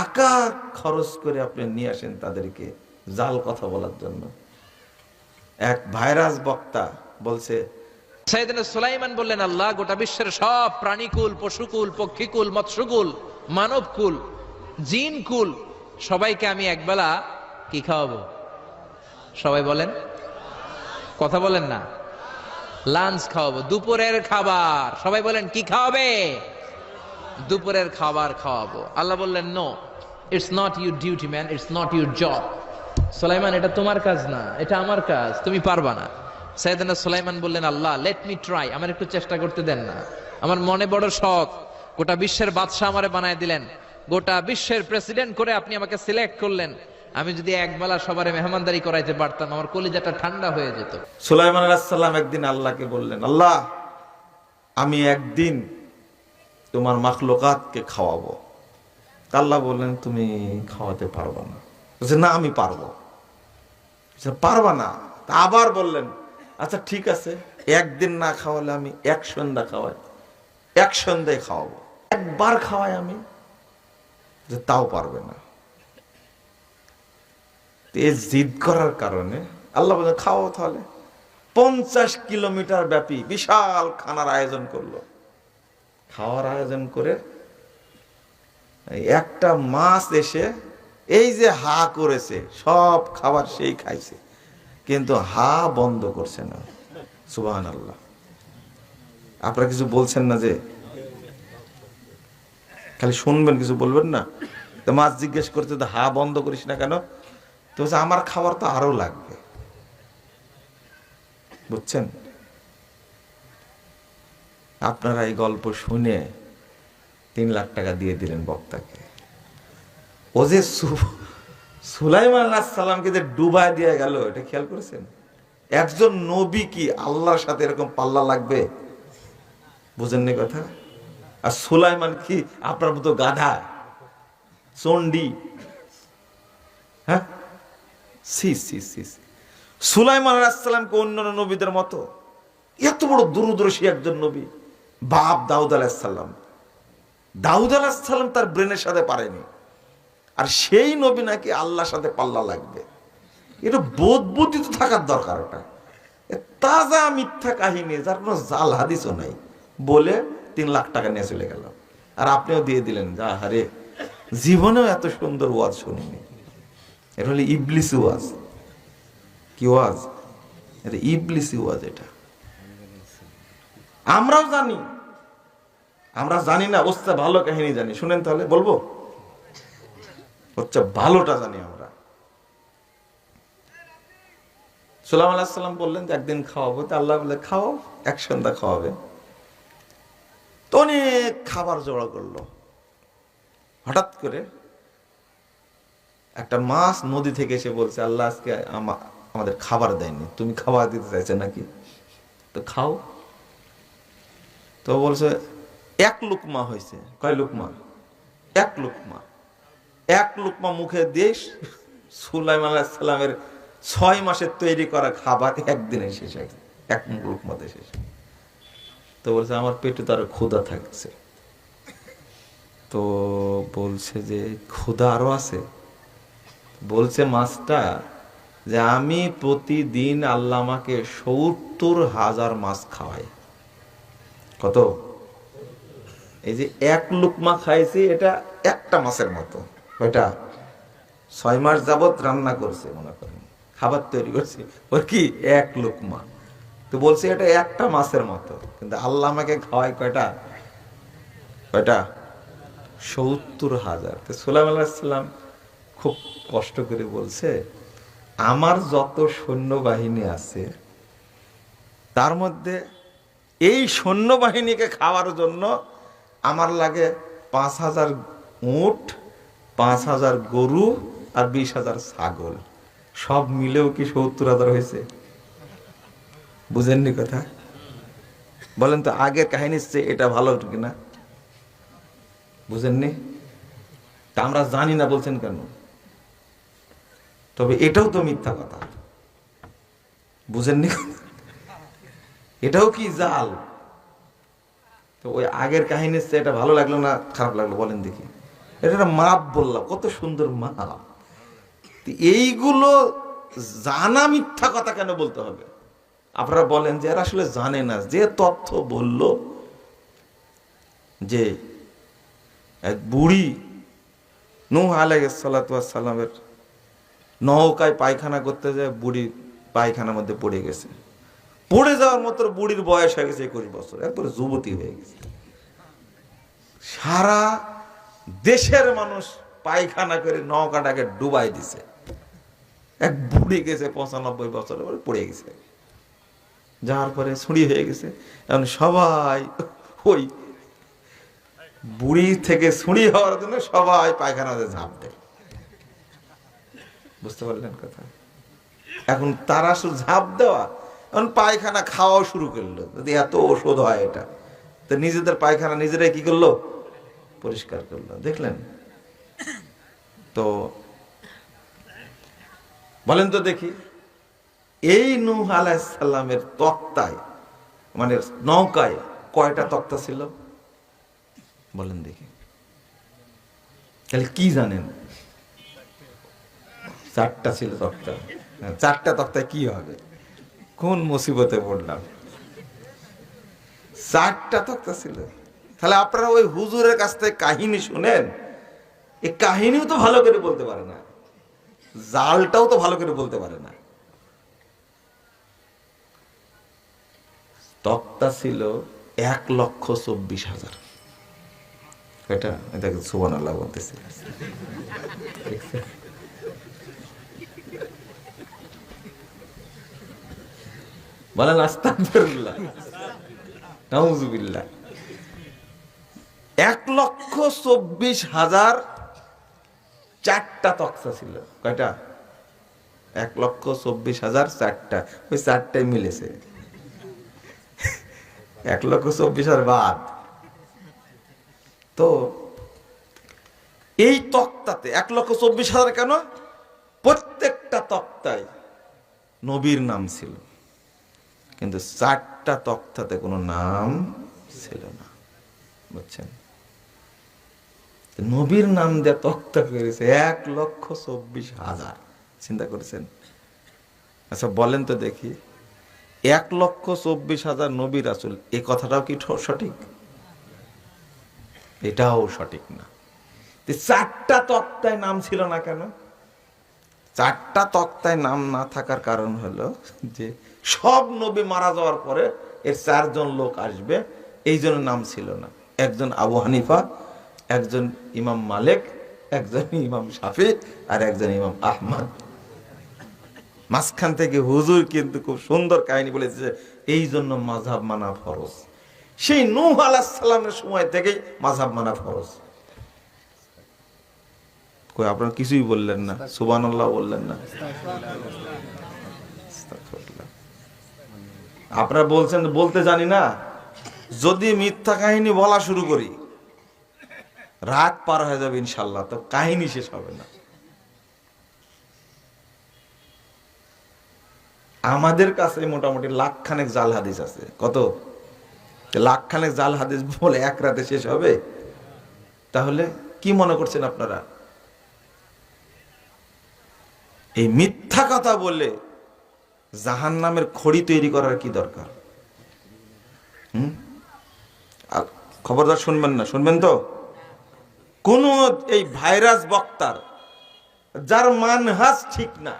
টাকা খরচ করে আপনি নিয়ে আসেন তাদেরকে জাল কথা বলার জন্য। এক ভাইরাস বক্তা বলছে সাইদিনা সুলাইমান বললেন, আল্লাহ, গোটা বিশ্বের সব প্রাণীকুল, পশুকুল, পক্ষীকুল, মৎস্যকুল, মানবকুল, জিনকুল, সবাইকে আমি একবেলা কি খাওয়াবো? সবাই বলেন, কথা বলেন না, লাঞ্চ খাওয়াবো, দুপুরের খাবার। সবাই বলেন, কি খাওয়াবে? দুপুরের খাবার খাওয়াবো। আল্লাহ বললেন no it's not your duty man it's not your job Sulaiman, এটা তোমার কাজ না, এটা আমার কাজ, তুমি পারবা না। সাইদানা সুলাইমান বললেন, আল্লাহ লেট মি ট্রাই আমার একটু চেষ্টা করতে দেন না। আমার মনে বড় শখ, গোটা বিশ্বের বাদশাহ আমারে বানায় দিলেন। গোটা বিশ্বের প্রেসিডেন্ট করে আপনি আমাকে সিলেক্ট করলেন। আমি যদি একবেলা সবারে মেহমানদারি করাইতে পারতাম, আমার কলিজাটা ঠান্ডা হয়ে যেত। সুলাইমান আলাহিসাল্লাম একদিন আল্লাহকে বললেন, আল্লাহ, আমি একদিন তোমার মাখলুকাতকে খাওয়াবো। আল্লাহ বললেন, তুমি খাওয়াতে পারবা না। বলছে, না, আমি পারব। পারবা না? আবার বললেন আচ্ছা ঠিক আছে, একদিন না খাওয়ালে আমি এক সন্ধ্যা খাওয়াই, এক সন্ধ্যায় খাওয়াবো। একবার খাওয়াই আমি, যে তাও পারবে না। এই জিদ করার কারণে আল্লাহ বলে খাও তাহলে। পঞ্চাশ কিলোমিটার ব্যাপী বিশাল খানার আয়োজন করল। খাওয়ার আয়োজন করে একটা মাছ এসে এই যে হা করেছে, সব খাবার সেই খাইছে। কিন্তু হা বন্ধ করছে না। সুবাহান আল্লাহ আপনারা কিছু বলছেন না যে? খালি শুনবেন, কিছু বলবেন না? তো মাছ জিজ্ঞেস করতে তো হা বন্ধ করিস না কেন? তো আমার খাবার তো আরও লাগবে। বুঝছেন? আপনারা এই গল্প শুনে তিন লাখ টাকা দিয়ে দিলেন বক্তাকে। ও যে সুলাইমান আল্লাহ যে ডুবায় দিয়ে গেল, এটা খেয়াল করেছেন? একজন নবী কি আল্লাহর সাথে এরকম পাল্লা লাগবে? বুঝেননি কথা? আর সুলাইমান কি আপনার মতো গাধা? চন্ডি হ্যাঁ? সি সি সি সি। সুলাইমান আলাহিসাল্লামকে অন্য নবীদের মতো? এত বড় দূরদর্শী একজন নবী। বাপ দাউদ আলাহিসাল্লাম দাউদ আলাহিসাল্লাম তার ব্রেনের সাথে পারেনি। আর সেই নবী নাকি আল্লাহর সাথে পাল্লা লাগবে। এটা বোধ বুদ্ধি তো থাকার দরকার ওটা। তাজা মিথ্যা কাহিনী, যার কোনো জাল হাদিসও নাই। বলে তিন লাখ টাকা নিয়ে চলে গেল। আর আপনিও দিয়ে দিলেন, যা হারে। জীবনেও এত সুন্দর ওয়াজ শুনিনি। এটা হলো ইবলিস ওয়াজ। কি ওয়াজ? এটা ইবলিসি ওয়াজ এটা। আমরাও জানি। আমরা জানি না ওস্তা ভালো কাহিনী জানি। শুনেন তাহলে, বলব? হচ্ছে ভালোটা জানি আমরা। সুলাম আলাহিসাল্লাম বললেন যে, একদিন খাওয়াবো। তো আল্লাহ বলে খাও, এক সন্ধ্যা খাওয়াবে। তো অনেক খাবার জোড়া করল। হঠাৎ করে একটা মাছ নদী থেকে এসে বলছে, আল্লাহ আজকে আমাদের খাবার দেয়নি। তুমি খাবার দিতে চাইছে নাকি? তো খাও। তো বলছে, এক লুকমা হয়েছে। কয় লুকমা? এক লুকমা। এক লুকমা মুখে দেশ সুলাইম আলাহিসাল্লামের ছয় মাসের তৈরি করা খাবার একদিনে শেষ হয়েছে। এক লুকমাতে শেষ। তো বলছে, আমার পেটে তো আরও ক্ষুধা থাকছে। তো বলছে যে, ক্ষুধা আরও আছে? বলছে মাছটা যে, আমি প্রতিদিন আল্লাহ আমাকে সত্তর হাজার মাছ খাওয়াই। কত? এই যে এক লুকমা খাইছি, এটা একটা মাছের মতো। ওইটা ছয় মাস যাবত রান্না করছে, মনে করেন। খাবার তৈরি করছে। ওর কি? এক লুকমা। তো বলছে, এটা একটা মাছের মতো। কিন্তু আল্লাহ আমাকে খাওয়ায় কয়টা? কয়টা? সত্তর হাজার। তো সুলাম আলাহিসাল্লাম খুব কষ্ট করে বলছে, আমার যত সৈন্যবাহিনী আছে, তার মধ্যে এই সৈন্যবাহিনীকে খাওয়ার জন্য আমার লাগে পাঁচ হাজার উট, পাঁচ হাজার গরু আর বিশ হাজার ছাগল। সব মিলেও কি সত্তর হাজার হয়েছে? বুঝেননি কথা? বলেন তো আগের কাহিনীর চেয়ে এটা ভালো কিনা বুঝেননি? তা আমরা জানি না, বলছেন কেন? তবে এটাও তো মিথ্যা কথা। বুঝেননি এটাও কি জাল? তো ওই আগের কাহিনীর চেয়ে এটা ভালো লাগল না, খারাপ লাগল, বলেন দেখি। এটা একটা মাপ বললাম, কত সুন্দর মাপ। এইগুলো জানা মিথ্যা কথা কেন বলতে হবে? আপনারা বলেন যে এরা আসলে জানে না, যে তথ্য বলল যে এক বুড়ি নূহ আলাইসালামের নৌকায় পায়খানা করতে যায়, বুড়ি পায়খানার মধ্যে পড়ে গেছে। পড়ে যাওয়ার মতো বুড়ির বয়স হয়ে গেছে একুশ বছর। একবারে যুবতী হয়ে গেছে। সারা দেশের মানুষ পায়খানা করে নৌকাটাকে ডুবাই দিছে। এক বুড়ি গেছে পঁচানব্বই বছর পড়ে গেছে। যাওয়ার পরে ছুঁড়ি হয়ে গেছে। এখন সবাই ওই বুড়ি থেকে ছুঁড়ি হওয়ার জন্য সবাই পায়খানাতে ঝাঁপ দেয়। বুঝতে পারলেন কথা? এখন তারা শুধু ঝাঁপ দেওয়া এখন পায়খানা খাওয়াও শুরু করল। যদি এত ওষুধ হয় এটা। তো নিজেদের পায়খানা নিজেরাই কি করল? পরিষ্কার করল। দেখলেন? তো বলেন তো দেখি। এই নূহ আলাইসাল্লামের তক্তায় মানে নৌকায় কয়টা তক্তা ছিল? বলেন দেখি। তাহলে কি জানেন? চারটা ছিল তক্তা। হ্যাঁ, চারটা তক্তায় কি হবে? কোন মুসিবতে পড়লাম? চারটা তক্তা ছিল। তাহলে আপনারা ওই হুজুরের কাছ থেকে কাহিনী শুনেন। এই কাহিনীও তো ভালো করে বলতে পারে না। জালটাও তো ভালো করে বলতে পারে না। তক্তা ছিল এক লক্ষ চব্বিশ হাজার। এটা এটাকে সুবান আল্লাহ বলতেছে। বলেন আস্তাগফিরুল্লাহ নাউজুবিল্লাহ এক লক্ষ চব্বিশ হাজার চারটা তক্তা ছিল। কয়টা? এক লক্ষ চব্বিশ হাজার চারটা। ওই চারটাই মিলেছে। এক লক্ষ চব্বিশ হাজার বাদ। তো এই তক্তাতে এক লক্ষ চব্বিশ হাজার কেন? প্রত্যেকটা তক্তায় নবীর নাম ছিল। কিন্তু চারটা তক্তাতে কোনো নাম ছিল না। বুঝছেন? নবীর নাম দিয়ে তক্তা করেছে এক লক্ষ চব্বিশ হাজার। চিন্তা করেছেন? আচ্ছা বলেন তো দেখি। এক লক্ষ চব্বিশ হাজার নবীর আসল এই কথাটাও কি সঠিক? এটাও সঠিক না। চারটা তক্তায় নাম ছিল না কেন? চারটা তক্তায় নাম না থাকার কারণ হলো যে সব নবী মারা যাওয়ার পরে এর চারজন লোক আসবে, এই জন্য নাম ছিল না। একজন আবু হানিফা, একজন ইমাম মালিক, একজন ইমাম শাফি আর একজন ইমাম আহমদ। মাঝখান থেকে হুজুর কিন্তু খুব সুন্দর কাহিনী বলেছে, এই জন্য মাঝাব মানা ফরজ। সেই নূহ সালামের সময় থেকেই মাঝাব মানা ফরজ। কই, আপনারা কিছুই বললেন না। সুবান আল্লাহ বললেন না। আপনারা বলছেন, বলতে জানি না। যদি মিথ্যা কাহিনী বলা শুরু করি, রাত পার হয়ে যাবে ইনশাল্লাহ তো কাহিনী শেষ হবে না। আমাদের কাছে মোটামুটি লাখ খানেক জাল হাদিস আছে। কত? লাখ খানেক জাল হাদিস বলে এক রাতে শেষ হবে? তাহলে কি মনে করছেন আপনারা? এই মিথ্যা কথা বলে জাহান নামের খড়ি তৈরি করার কি দরকার? হুম? খবরদার শুনবেন না, শুনবেন তো? কোন এই ভাইরাস বক্তার, যার মানহাস ঠিক না।